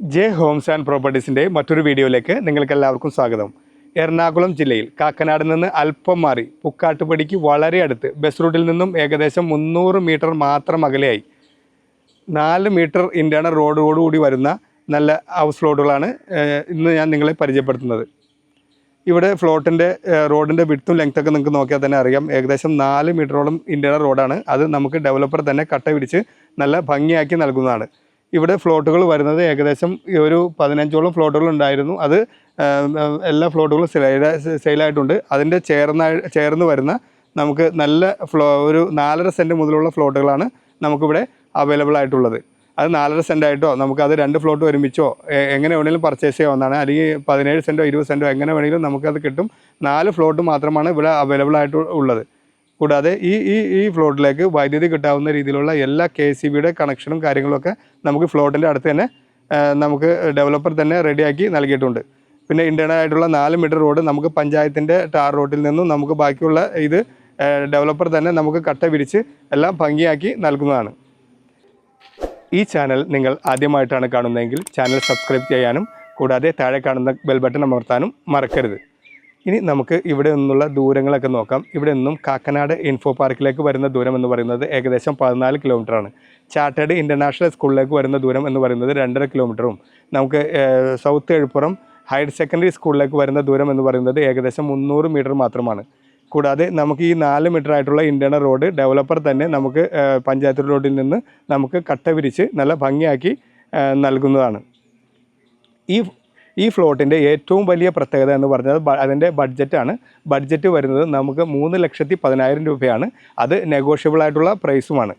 J Holmes and പ്രോപ്പർട്ടീസിന്റെ മറ്റൊരു വീഡിയോയിലേക്ക് നിങ്ങൾക്ക് എല്ലാവർക്കും സ്വാഗതം. എറണാകുളം ജില്ലയിൽ കാക്കനാട് നിന്ന് അല്പം മാറി പുക്കാട്ടുപടിക്ക് വളരെ അടുത്ത് ബസ് റൂട്ടിൽ നിന്നും ഏകദേശം മുന്നൂറ് മീറ്റർ മാത്രം അകലെയായി. നാല് മീറ്റർ ഇന്റേണൽ റോഡോടുകൂടി വരുന്ന നല്ല ഹൗസ് ഫ്ലോട്ടുകളാണ് ഇന്ന് ഞാൻ നിങ്ങളെ പരിചയപ്പെടുത്തുന്നത്. ഇവിടെ ഫ്ലോട്ടിന്റെ റോഡിന്റെ വിട്ടും ലെങ്ത്തൊക്കെ നിങ്ങൾക്ക് നോക്കിയാൽ തന്നെ അറിയാം. ഏകദേശം നാല് മീറ്ററോളം ഇന്റേണൽ റോഡാണ്. അത് നമുക്ക് ഡെവലപ്പർ തന്നെ കട്ട പിടിച്ച് നല്ല ഭംഗിയാക്കി നൽകുന്നതാണ്. ഇവിടെ ഫ്ലോട്ടുകൾ വരുന്നത് ഏകദേശം ഒരു പതിനഞ്ചോളം ഫ്ലോട്ടുകൾ ഉണ്ടായിരുന്നു. അത് എല്ലാ ഫ്ലോട്ടുകളും സെയിൽ സെയിലായിട്ടുണ്ട് അതിന്റെ ചേർന്ന ചേർന്ന് വരുന്ന നമുക്ക് നല്ല ഫ്ലോ ഒരു നാലര സെന്റ് മുതലുള്ള ഫ്ലോട്ടുകളാണ് നമുക്കിവിടെ അവൈലബിൾ ആയിട്ടുള്ളത്. അത് നാലര സെന്റ് ആയിട്ടോ നമുക്കത് രണ്ട് ഫ്ലോട്ട് ഒരുമിച്ചോ എങ്ങനെ വേണമെങ്കിലും പർച്ചേസ് ചെയ്യാവുന്നതാണ്. അല്ലെങ്കിൽ പതിനേഴ് സെന്റോ ഇരുപത് സെന്റോ എങ്ങനെ വേണമെങ്കിലും നമുക്കത് കിട്ടും. നാല് ഫ്ലോട്ട് മാത്രമാണ് ഇവിടെ അവൈലബിൾ ആയിട്ട് ഉള്ളത്. കൂടാതെ ഈ ഈ ഈ ഫ്ലോട്ടിലേക്ക് വൈദ്യുതി കിട്ടാവുന്ന രീതിയിലുള്ള എല്ലാ കെ സി ബിയുടെ കണക്ഷനും കാര്യങ്ങളൊക്കെ നമുക്ക് ഫ്ലോട്ടിന്റെ അടുത്ത് തന്നെ നമുക്ക് ഡെവലപ്പർ തന്നെ റെഡിയാക്കി നൽകിയിട്ടുണ്ട്. പിന്നെ ഇന്റേണൽ ആയിട്ടുള്ള നാല് മീറ്റർ റോഡ് നമുക്ക് പഞ്ചായത്തിന്റെ ടാർ റോഡിൽ നിന്നും നമുക്ക് ബാക്കിയുള്ള ഇത് ഡെവലപ്പർ തന്നെ നമുക്ക് കട്ട വിരിച്ച് എല്ലാം ഭംഗിയാക്കി നൽകുന്നതാണ്. ഈ ചാനൽ നിങ്ങൾ ആദ്യമായിട്ടാണ് കാണുന്നതെങ്കിൽ ചാനൽ സബ്സ്ക്രൈബ് ചെയ്യാനും കൂടാതെ താഴെ കാണുന്ന ബെൽ ബട്ടൺ അമർത്താനും മറക്കരുത്. ഇനി നമുക്ക് ഇവിടെ നിന്നുള്ള ദൂരങ്ങളൊക്കെ നോക്കാം. ഇവിടെ നിന്നും കാക്കനാട് ഇൻഫോ പാർക്കിലേക്ക് വരുന്ന ദൂരം എന്ന് പറയുന്നത് ഏകദേശം പതിനാല് കിലോമീറ്ററാണ് ചാർട്ടേഡ് ഇന്റർനാഷണൽ സ്കൂളിലേക്ക് വരുന്ന ദൂരം എന്ന് പറയുന്നത് രണ്ടര കിലോമീറ്ററും നമുക്ക് സൗത്ത് എഴുപ്പുറം ഹയർ സെക്കൻഡറി സ്കൂളിലേക്ക് വരുന്ന ദൂരം എന്ന് പറയുന്നത് ഏകദേശം മുന്നൂറ് മീറ്റർ മാത്രമാണ്. കൂടാതെ നമുക്ക് ഈ നാല് മീറ്റർ ആയിട്ടുള്ള ഇന്റേണൽ റോഡ് ഡെവലപ്പർ തന്നെ നമുക്ക് പഞ്ചായത്ത് റോഡിൽ നിന്ന് നമുക്ക് കട്ട നല്ല ഭംഗിയാക്കി നൽകുന്നതാണ്. ഈ ഈ ഫ്ലോട്ടിന്റെ ഏറ്റവും വലിയ പ്രത്യേകത എന്ന് പറഞ്ഞാൽ അതിന്റെ ബഡ്ജറ്റാണ്. ബഡ്ജറ്റ് വരുന്നത് നമുക്ക് മൂന്ന് ലക്ഷത്തി പതിനായിരം രൂപയാണ്. അത് നെഗോഷ്യബിൾ ആയിട്ടുള്ള പ്രൈസുമാണ്